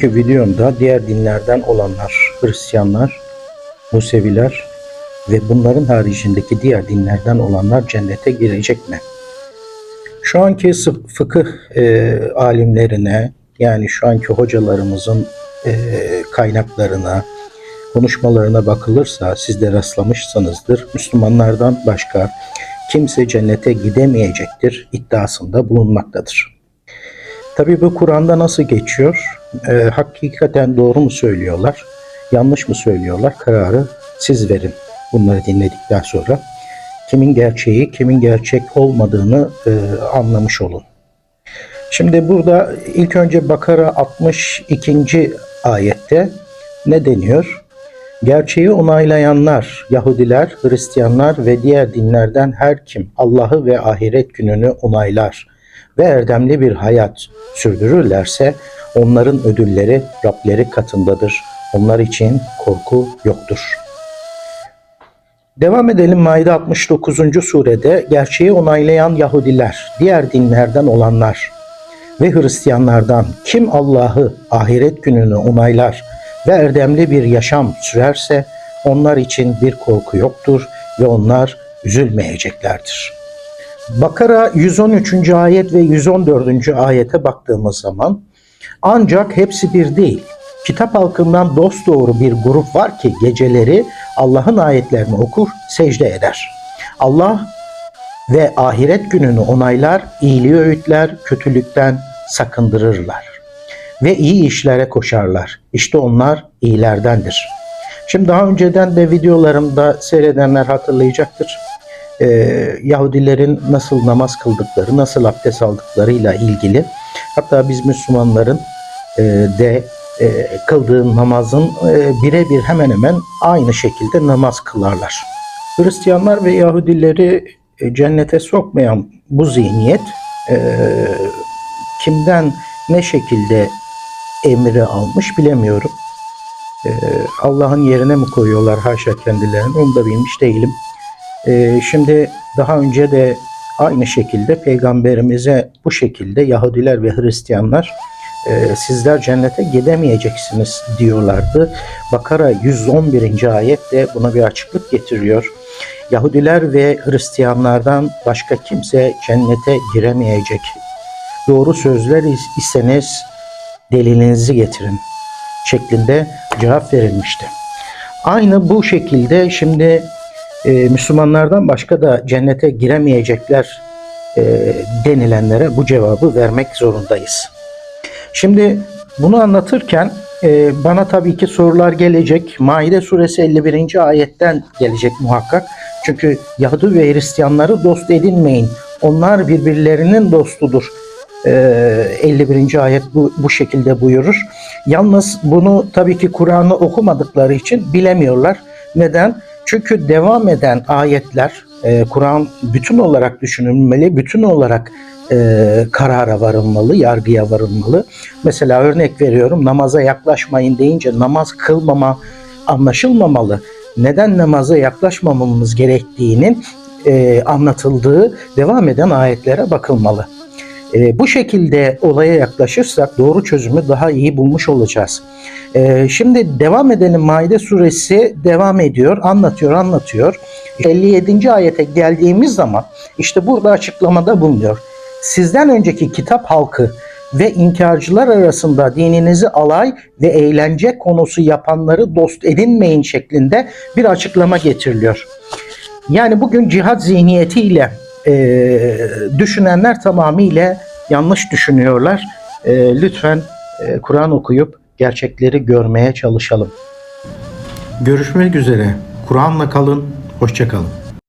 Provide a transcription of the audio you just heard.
Ki videomda diğer dinlerden olanlar, Hristiyanlar, Museviler ve bunların haricindeki diğer dinlerden olanlar cennete girecek mi? Şu anki fıkıh e, alimlerine yani şu anki hocalarımızın e, kaynaklarına, konuşmalarına bakılırsa siz de rastlamışsınızdır. Müslümanlardan başka kimse cennete gidemeyecektir iddiasında bulunmaktadır. Tabi bu Kur'an'da nasıl geçiyor? Ee, hakikaten doğru mu söylüyorlar? Yanlış mı söylüyorlar? Kararı siz verin bunları dinledikten sonra. Kimin gerçeği, kimin gerçek olmadığını e, anlamış olun. Şimdi burada ilk önce Bakara 62. ayette ne deniyor? Gerçeği onaylayanlar, Yahudiler, Hristiyanlar ve diğer dinlerden her kim Allah'ı ve ahiret gününü onaylar ve erdemli bir hayat sürdürürlerse onların ödülleri Rableri katındadır. Onlar için korku yoktur. Devam edelim Maide 69. surede gerçeği onaylayan Yahudiler, diğer dinlerden olanlar ve Hristiyanlardan kim Allah'ı ahiret gününü onaylar ve erdemli bir yaşam sürerse onlar için bir korku yoktur ve onlar üzülmeyeceklerdir. Bakara 113. ayet ve 114. ayete baktığımız zaman ancak hepsi bir değil. Kitap halkından dosdoğru bir grup var ki geceleri Allah'ın ayetlerini okur, secde eder. Allah ve ahiret gününü onaylar, iyiliği öğütler, kötülükten sakındırırlar. Ve iyi işlere koşarlar. İşte onlar iyilerdendir. Şimdi daha önceden de videolarımda seyredenler hatırlayacaktır. Ee, Yahudilerin nasıl namaz kıldıkları, nasıl abdest aldıklarıyla ilgili. Hatta biz Müslümanların e, de e, kıldığı namazın e, birebir hemen hemen aynı şekilde namaz kılarlar. Hristiyanlar ve Yahudileri e, cennete sokmayan bu zihniyet e, kimden ne şekilde emri almış bilemiyorum. E, Allah'ın yerine mi koyuyorlar haşa kendilerini onu da bilmiş değilim. E, şimdi daha önce de aynı şekilde peygamberimize bu şekilde Yahudiler ve Hristiyanlar e, sizler cennete gidemeyeceksiniz diyorlardı. Bakara 111. ayet de buna bir açıklık getiriyor. Yahudiler ve Hristiyanlardan başka kimse cennete giremeyecek. Doğru sözler is- iseniz delilinizi getirin şeklinde cevap verilmişti. Aynı bu şekilde şimdi e, Müslümanlardan başka da cennete giremeyecekler e, denilenlere bu cevabı vermek zorundayız. Şimdi bunu anlatırken e, bana tabii ki sorular gelecek. Maide suresi 51. ayetten gelecek muhakkak. Çünkü Yahudi ve Hristiyanları dost edinmeyin. Onlar birbirlerinin dostudur. E, 51. ayet bu, bu şekilde buyurur. Yalnız bunu tabii ki Kur'an'ı okumadıkları için bilemiyorlar. Neden? Çünkü devam eden ayetler e, Kur'an bütün olarak düşünülmeli, bütün olarak e, karara varılmalı, yargıya varılmalı. Mesela örnek veriyorum namaza yaklaşmayın deyince namaz kılmama anlaşılmamalı. Neden namaza yaklaşmamamız gerektiğinin e, anlatıldığı devam eden ayetlere bakılmalı. E, bu şekilde olaya yaklaşırsak doğru çözümü daha iyi bulmuş olacağız. E, şimdi devam edelim Maide suresi devam ediyor, anlatıyor, anlatıyor. 57. ayete geldiğimiz zaman işte burada açıklamada bulunuyor. Sizden önceki kitap halkı ve inkarcılar arasında dininizi alay ve eğlence konusu yapanları dost edinmeyin şeklinde bir açıklama getiriliyor. Yani bugün cihat zihniyetiyle e, düşünenler tamamıyla yanlış düşünüyorlar. E, lütfen e, Kur'an okuyup gerçekleri görmeye çalışalım. Görüşmek üzere. Kur'an'la kalın. Hoşçakalın.